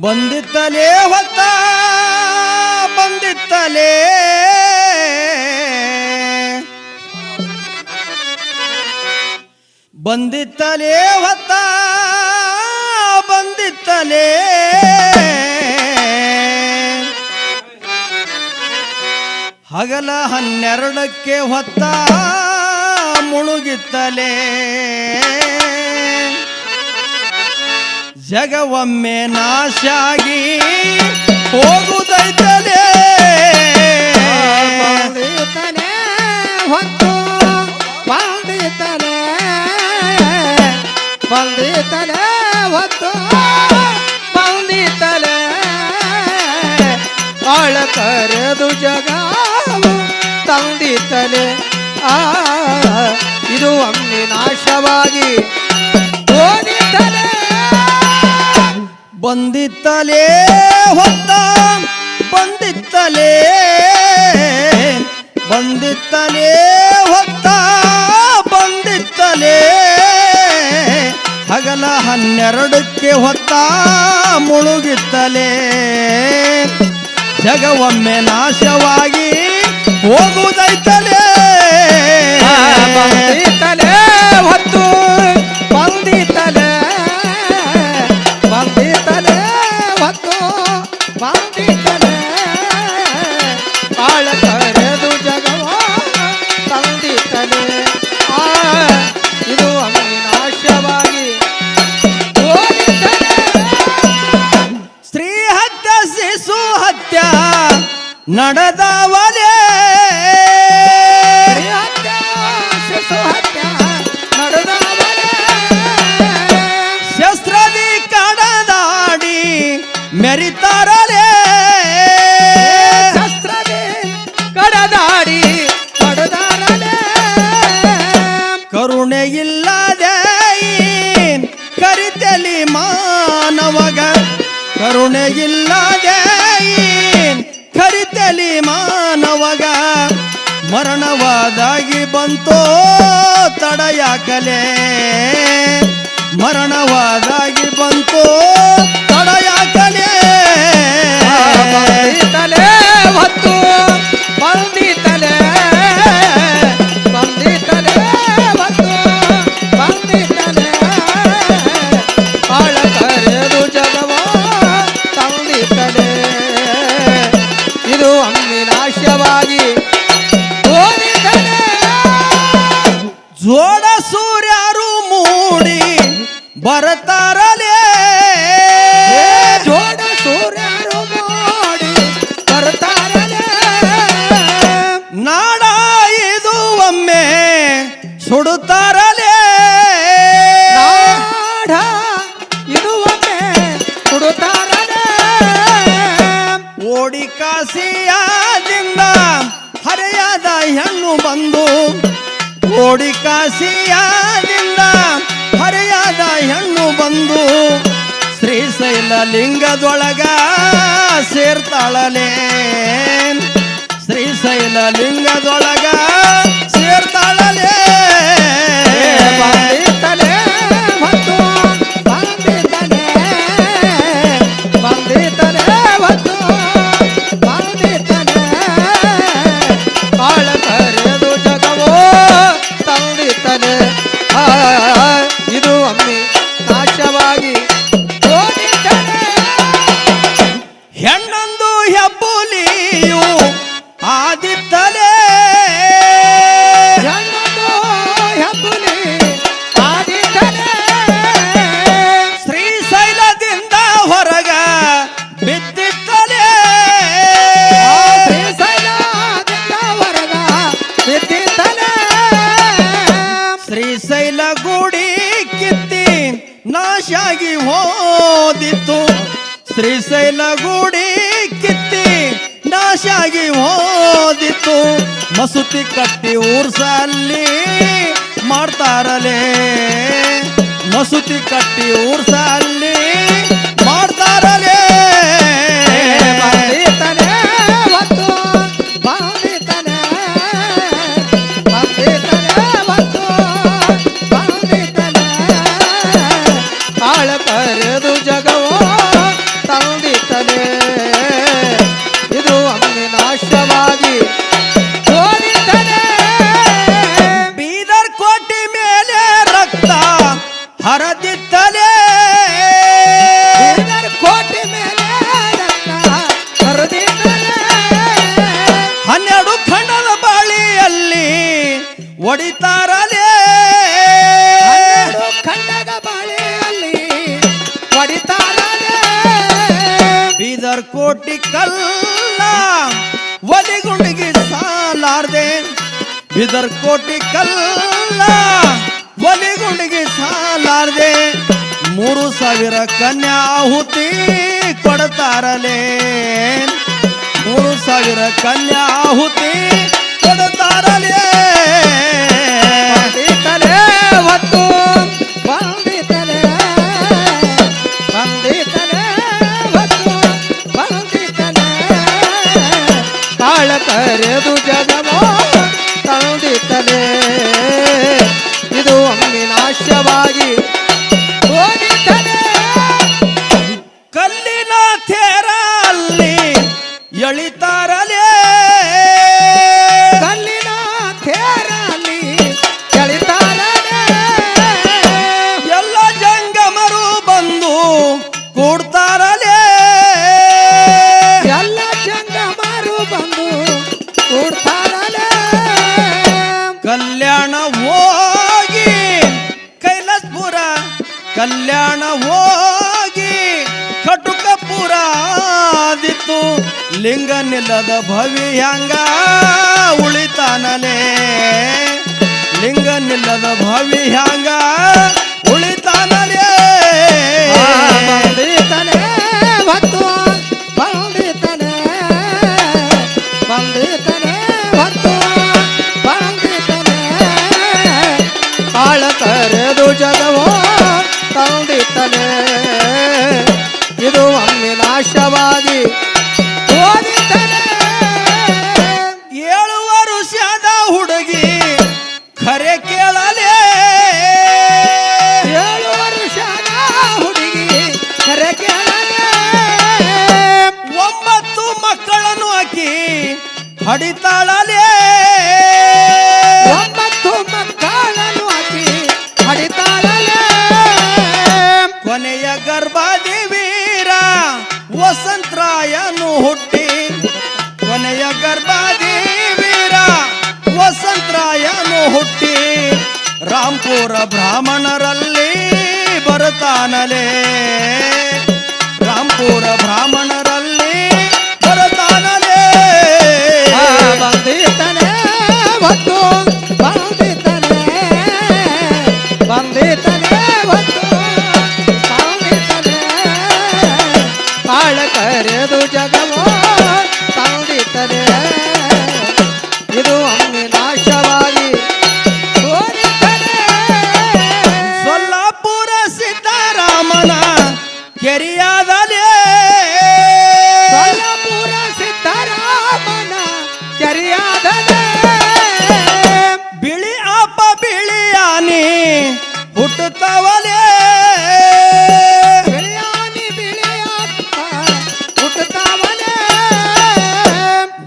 ಬಂದಿತ್ತಲೇ ಹೊತ್ತ ಬಂದಿತ್ತಲೇ. ಬಂದಿತ್ತಲೇ ಹೊತ್ತ ಬಂದಿತ್ತಲೇ. ಹಗಲ ಹನ್ನೆರಡಕ್ಕೆ ಹೊತ್ತ ಮುಳುಗಿತ್ತಲೇ ಜಗವೊಮ್ಮೆ ನಾಶಾಗಿ ಹೋಗುದೈತಲೇ? ಬಂದಿತಲೆ ಹೊತ್ತು ಬಂದಿತಲೇ ಬಂದಿತಲೇ ಹೊತ್ತು ಬಂದಿತಲೆ ಆಳ ಕರೆದು ಜಗ ತಂದಿತಲೇ. ಆ, ಇದು ಒಮ್ಮೆ ನಾಶವಾಗಿ ಬಂದಿತ್ತಲೇ ಹೊತ್ತ ಬಂದಿತ್ತಲೇ ಬಂದಿತ್ತಲೇ ಹೊತ್ತ ಬಂದಿತ್ತಲೇ. ಹಗಲ ಹನ್ನೆರಡಕ್ಕೆ ಹೊತ್ತ ಮುಳುಗಿತ್ತಲೇ. ಜಗವೊಮ್ಮೆ ನಾಶವಾಗಿ ಹೋಗುವುದೈತಲೇ ಹತ್ಯ ನಡೆದವಲೇ ಶಸ್ತ್ರದಿ ಕಡದಾಡಿ ಮೆರಿತಾರಲೇ. ಶಸ್ತ್ರದಿ ಕಡದಾಡಿ ಕಡದಾರಲೆ. ಕರುಣೆ ಇಲ್ಲದೆ ಕರಿತಲಿ ಮಾನವಗ. ಕರುಣೆ ಇಲ್ಲದೆ ಮರಣವಾದಾಗಿ ಬಂತೋ ತಡೆಯಾಕಲೆ. ಮರಣವಾದ ಕಾಸಿಯಾದಿಂದ ಹರೆಯದ ಹೆಣ್ಣು ಬಂದು ಓಡಿ ಕಾಸಿಯಾದಿಂದ ಹರೆಯದ ಹೆಣ್ಣು ಬಂದು ಶ್ರೀಶೈಲ ಲಿಂಗದೊಳಗ ಸೇರ್ತಾಳಲೇ. ಶ್ರೀಶೈಲ ಲಿಂಗದೊಳಗ ಶ್ರೀಶೈಲ ಗುಡಿ ಕಿತ್ತಿ ನಾಶಾಗಿ ಹೋದಿತ್ತು. ಮಸೂತಿ ಕಟ್ಟಿ ಊರ್ಸಲ್ಲಿ ಮಾಡ್ತಾರಲೇ. ಮಸೂತಿ ಕಟ್ಟಿ ಊರ್ಸಲ್ಲಿ ಕೋಟಿ ಕಲ್ಲ ಒಲಿಗುಂಡಿಗೆ ಸಾಲಾರ್ದೆ. ಬಿದರ್ ಕೋಟಿ ಕಲ್ಲ ಒಲಿಗುಂಡಿಗೆ ಸಾಲಾರ್ದೆ. ಮೂರು ಸಾವಿರ ಕನ್ಯಾ ಆಹುತಿ ಕೊಡ್ತಾರಲೇ. ಮೂರು ಸಾವಿರ ಕನ್ಯಾ ಆಹುತಿ ಕಲ್ಯಾಣ ಹೋಗಿ ಕಟುಕ ಆದಿತ್ತು ಲಿಂಗ ನಿಲ್ಲದ ಭವಿ ಹಂಗ ಉಳಿತಾನಲೇ. ಲಿಂಗ ನಿಲ್ಲದ ಭವಿ ಹುಟ್ಟಿ ಕೊನೆಯ ಗರ್ಭಾದೇವೀರ ವಸಂತರಾಯನು ಹುಟ್ಟಿ ರಾಂಪುರ ಬ್ರಾಹ್ಮಣರಲ್ಲಿ ಬರುತ್ತಾನಲೇ.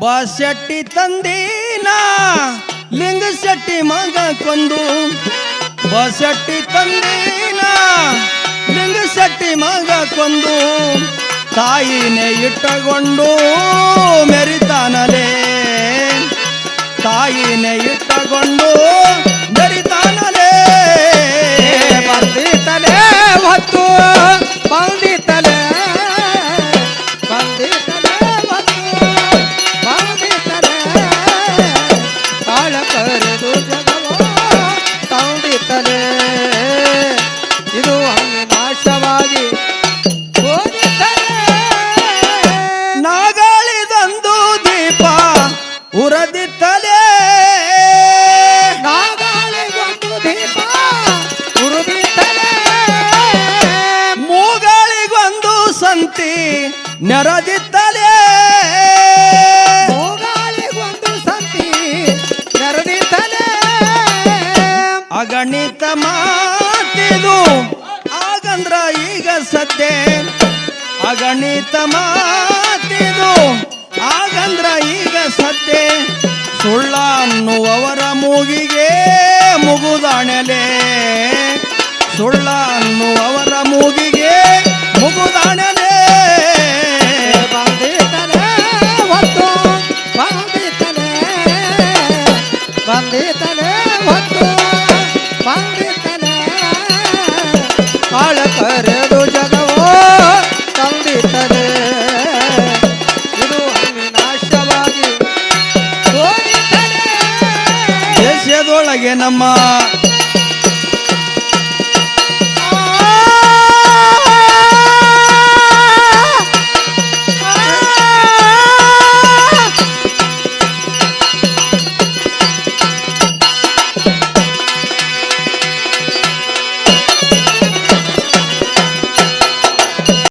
ಬಸಟ್ಟಿ ತಂದೀನ, ಲಿಂಗ ಶೆಟ್ಟಿ ಮಗ ಕೊಂದು. ಬಸಟ್ಟಿ ತಂದೀನ, ಲಿಂಗ ಶೆಟ್ಟಿ ಮಗ ಕೊಂದು. ತಾಯಿನೇ ಇಟ್ಟಗೊಂಡು ಮೆರಿತಾನಲೇ. ತಾಯಿನೇ ಇಟ್ಟಕೊಂಡು ಅಗಣಿತ ಮಾತಿದು. ಆಗಂದ್ರ ಈಗ ಸದ್ದೆ ಅಗಣಿತ ಮಾತಿದು. ಆಗಂದ್ರ ಈಗ ಸದ್ದೆ ಸುಳ್ಳ ಅನ್ನುವವರ ಮೂಗಿಗೆ ಮುಗುದಾಣೆಲೆ ಸುಳ್ಳ ಅನ್ನುವವರ ಮೂಗಿಗೆ ಮುಗುದಾಣಲೆ அழகேனம்மா